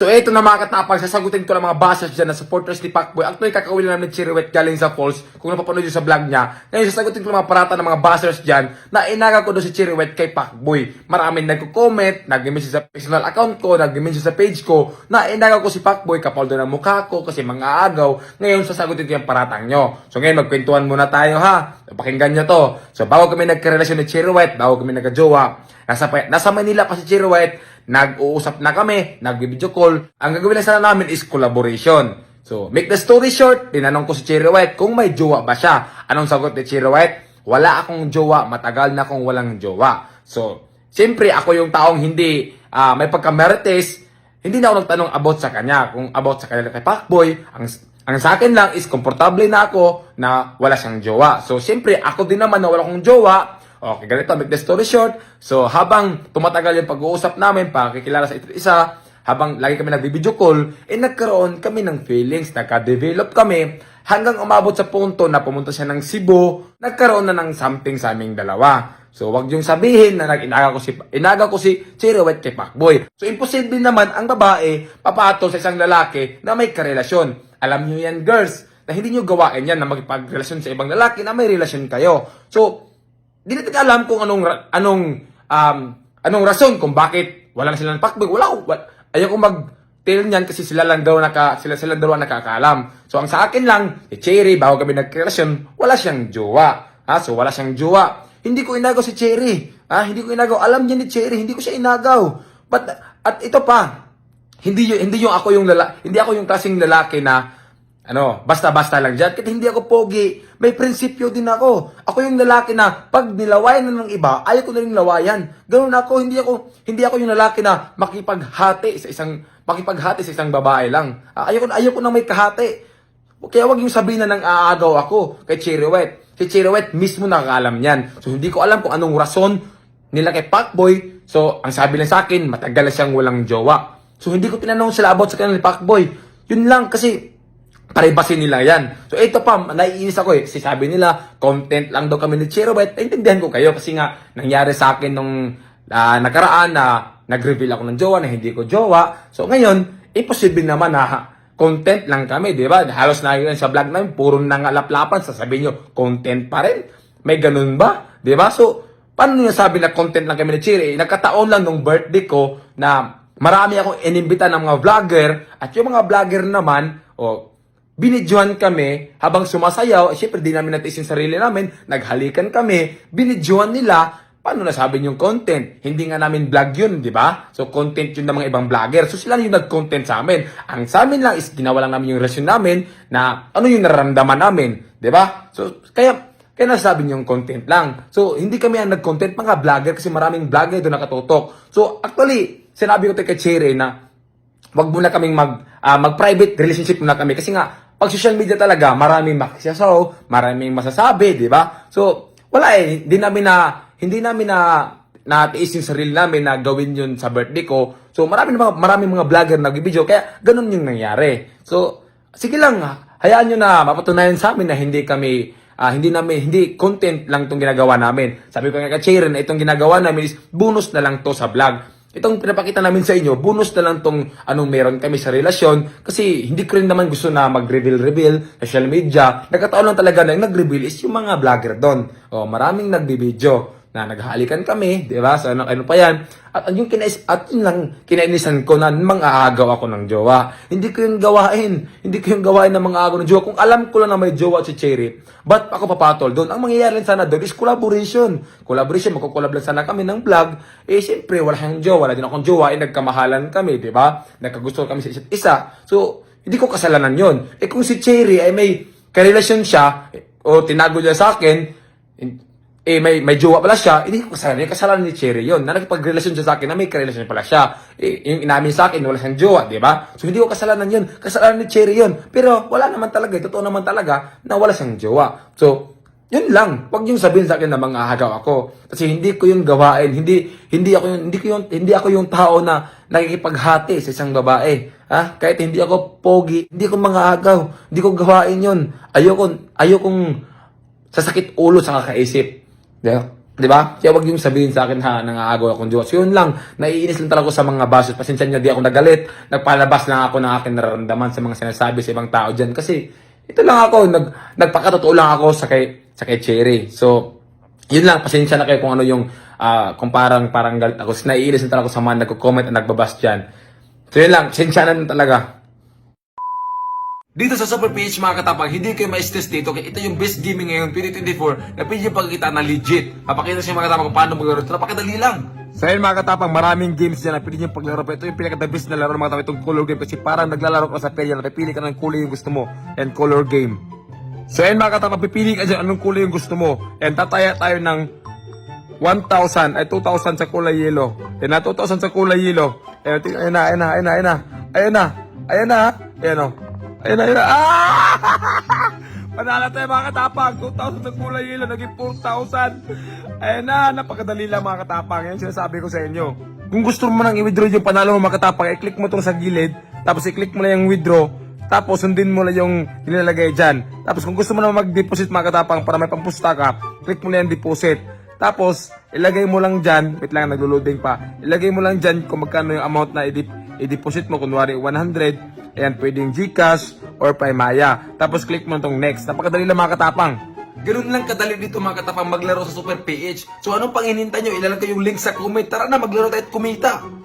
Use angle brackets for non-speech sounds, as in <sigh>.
So ito na mga katapang, sasagutin ko lang mga basas dyan na supporters ni Pacboy. Actually, kakawin lang ni Chiriwet galing sa Falls. Kung napapanood yun sa vlog niya. Ngayon, sasagutin ko lang mga parata ng mga basers dyan na inaga ko doon si Chiriwet kay Pacboy. Maraming nagko-comment, nag-message sa personal account ko, nag-message sa page ko, na inaga ko si Pacboy kapaldo ng mukha ko kasi mga agaw. Ngayon, sasagutin ko yung paratang nyo. So ngayon, magkwentuhan muna tayo ha. Pakinggan nyo to. So bago kami nagkarelasyon ni Chiriwet, bago kami nagka-jowa, nasa, nasa Manila pa si Chiriwet, nag-uusap na kami, nag-video call. Ang gagawin lang sana namin is collaboration. So, make the story short, tinanong ko si Cherry White kung may jowa ba siya. Anong sagot ni Cherry White? Wala akong jowa, matagal na akong walang jowa. So, siyempre ako yung taong hindi ah, may pagka-merites, hindi na ako nagtanong about sa kanya. Kung about sa kanya kay Pacboy, ang ang sa akin lang is komportable na ako na wala siyang jowa. So, siyempre, ako din naman na wala akong jowa, Okay, ganito, make the story short. So, habang tumatagal yung pag-uusap namin, pakikilala sa isa, habang lagi kami nag-video call, eh nagkaroon kami ng feelings, nagka-develop kami, hanggang umabot sa punto na pumunta siya ng Cebu, nagkaroon na ng something sa aming dalawa. So, wag yung sabihin na nag-inaga ko si, inaga ko si White kay Pacboy. So, imposible naman ang babae papato sa isang lalaki na may karelasyon. Alam niyo yan, girls, na hindi niyo gawain yan na magpagrelasyon sa ibang lalaki na may relasyon kayo. So, di natin alam kung anong anong um, anong rason kung bakit wala na sila ng pakboy. Wala ko. wa- Ayaw ko mag tell niyan kasi sila lang daw naka sila sila daw nakakaalam. So ang sa akin lang, si Cherry bago kami nagrelasyon, wala siyang jowa. Ha? So wala siyang jowa. Hindi ko inagaw si Cherry. Ha? Hindi ko inagaw. Alam niya ni Cherry, hindi ko siya inagaw. But at ito pa, hindi yung hindi yung ako yung lala, hindi ako yung klaseng lalaki na ano, basta-basta lang dyan. Kahit hindi ako pogi, may prinsipyo din ako. Ako yung lalaki na pag nilawayan na ng iba, ayaw ko na rin lawayan. Ganun ako, hindi ako, hindi ako yung lalaki na makipaghati sa isang, makipaghati sa isang babae lang. Ah, Ayaw na may kahati. Kaya wag yung sabihin na nang aagaw ako kay White. Si White mismo nakakaalam yan. So hindi ko alam kung anong rason nila kay Pacboy. So ang sabi lang sa akin, matagal na siyang walang jowa. So hindi ko tinanong sila about sa kanila ni Pacboy. Yun lang kasi Paribasin nila yan. So ito pa, naiinis ako eh. Sabi nila, content lang daw kami ni Chero White. Naintindihan ko kayo kasi nga nangyari sa akin nung ah, nakaraan na nag-reveal ako ng jowa na hindi ko jowa. So ngayon, imposible naman na content lang kami, di ba? Halos na yun sa vlog namin, puro nangalaplapan. Sasabihin nyo, content pa rin. May ganun ba? Di ba? So, paano nyo sabi na content lang kami ni Chiri? Eh, nagkataon lang nung birthday ko na marami akong inimbita ng mga vlogger at yung mga vlogger naman, o binidyohan kami habang sumasayaw. Eh, syempre, di namin natiis yung sarili namin. Naghalikan kami. Binidyohan nila. Paano nasabi yung content? Hindi nga namin vlog yun, di ba? So, content yun ng mga ibang vlogger. So, sila yung nag-content sa amin. Ang sa amin lang is ginawa lang namin yung relasyon namin na ano yung nararamdaman namin. Di ba? So, kaya, kaya nasabi niyo yung content lang. So, hindi kami ang nag-content, mga vlogger, kasi maraming vlogger doon nakatutok. So, actually, sinabi ko kay Cherry na wag muna kaming mag ah, mag-private relationship muna kami kasi nga pag social media talaga maraming makisasaw, maraming masasabi, di ba? So, wala eh, hindi namin na hindi namin na natiis yung sarili namin na gawin yun sa birthday ko. So, marami mga maraming mga vlogger nag-video kaya ganun yung nangyari. So, sige lang, hayaan nyo na mapatunayan sa amin na hindi kami ah, hindi namin hindi content lang tong ginagawa namin. Sabi ko nga kay na itong ginagawa namin is bonus na lang to sa vlog. Itong pinapakita namin sa inyo, bonus na lang tong anong meron kami sa relasyon kasi hindi ko rin naman gusto na mag-reveal-reveal social media. Nagkataon lang talaga na yung nag-reveal is yung mga vlogger doon. O, maraming nagbibideo na naghalikan kami, di ba? So, ano, ano pa yan? At yung kinais, at yun lang, kinainisan ko na mga agaw ako ng jowa. Hindi ko yung gawain. Hindi ko yung gawain ng mga agaw ng jowa. Kung alam ko lang na may jowa si Cherry, ba't ako papatol doon? Ang mangyayari sana doon is collaboration. Collaboration, magkukolab lang sana kami ng vlog. Eh, siyempre, wala siyang jowa. Wala din akong jowa. Eh, nagkamahalan kami, di ba? Nagkagusto kami sa isa't isa. So, hindi ko kasalanan yon. Eh, kung si Cherry ay may karelasyon siya, eh, o tinago niya sa akin, eh may may jowa pala siya, hindi ko kasalanan. Kasalanan ni Cherry yun. Na nakipagrelasyon siya sa akin na may karelasyon pala siya. Eh, yung inamin sa akin, wala siyang jowa, di ba? So hindi ko kasalanan yun. Kasalanan ni Cherry yun. Pero wala naman talaga, eh, totoo naman talaga na wala siyang jowa. So, yun lang. Huwag yung sabihin sa akin na mga hagaw ako. Kasi hindi ko yung gawain. Hindi hindi ako yung hindi ko yung hindi ako yung tao na nakikipaghati sa isang babae. Ha? Kahit hindi ako pogi, hindi ko mga agaw. Hindi ko gawain yun. Ayoko ayokong sasakit ulo sa kakaisip. Diba? Di ba? Kaya wag yung sabihin sa akin ha, nangaagaw akong Diyos. Yun lang, naiinis lang talaga ako sa mga basos. Pasensya niyo, di ako nagalit. Nagpalabas lang ako ng aking nararamdaman sa mga sinasabi sa ibang tao dyan. Kasi, ito lang ako, nag, nagpakatotoo lang ako sa kay, sa kay Cherry. So, yun lang, pasensya na kayo kung ano yung, ah, kung parang, parang galit ako. Naiinis lang talaga ako sa mga nagko-comment at nagbabas dyan. So, yun lang, pasensya na talaga. Dito sa Super PH mga katapang, hindi kayo ma-stress dito. Kaya ito yung best gaming ngayon, 2024, na pwede yung pagkita na legit. Papakita siya mga katapang paano maglaro. Ito napakadali lang. So yun mga katapang, maraming games dyan na pwede nyo paglaro. Pero ito yung pinaka-the best na laro mga katapang, itong color game. Kasi parang naglalaro ka sa perya, napipili ka ng kulay yung gusto mo. And color game. So yun mga katapang, pipili ka dyan anong kulay yung gusto mo. And tataya tayo ng 1,000 ay 2,000 sa kulay yellow. Yan na, 2,000 sa kulay yellow. Ayun, ting- ayun na, ayun na, ayun na, ayun na. Ayun na, ayun na, ayun o. Ayun ayun. Ah! <laughs> Panala tayo mga katapang. 2,000 sa kulay yellow, naging 4,000. Ayun na, napakadali lang mga katapang. Yan sinasabi ko sa inyo. Kung gusto mo nang i-withdraw yung panalo mo mga katapang, i-click mo tong sa gilid, tapos i-click mo na yung withdraw, tapos sundin mo na yung nilalagay dyan. Tapos kung gusto mo na mag-deposit mga katapang para may pampusta ka, click mo na yung deposit. Tapos, ilagay mo lang dyan, wait lang, naglo-loading pa. Ilagay mo lang dyan kung magkano yung amount na i-dep- i-deposit mo. Kunwari, 100. Ayan, pwedeng Gcash or Paymaya. Tapos, click mo itong next. Napakadali lang mga katapang. Ganun lang kadali dito mga katapang maglaro sa Super PH. So, anong pang hinintay nyo? Ilalagay yung link sa comment. Tara na, maglaro tayo at kumita.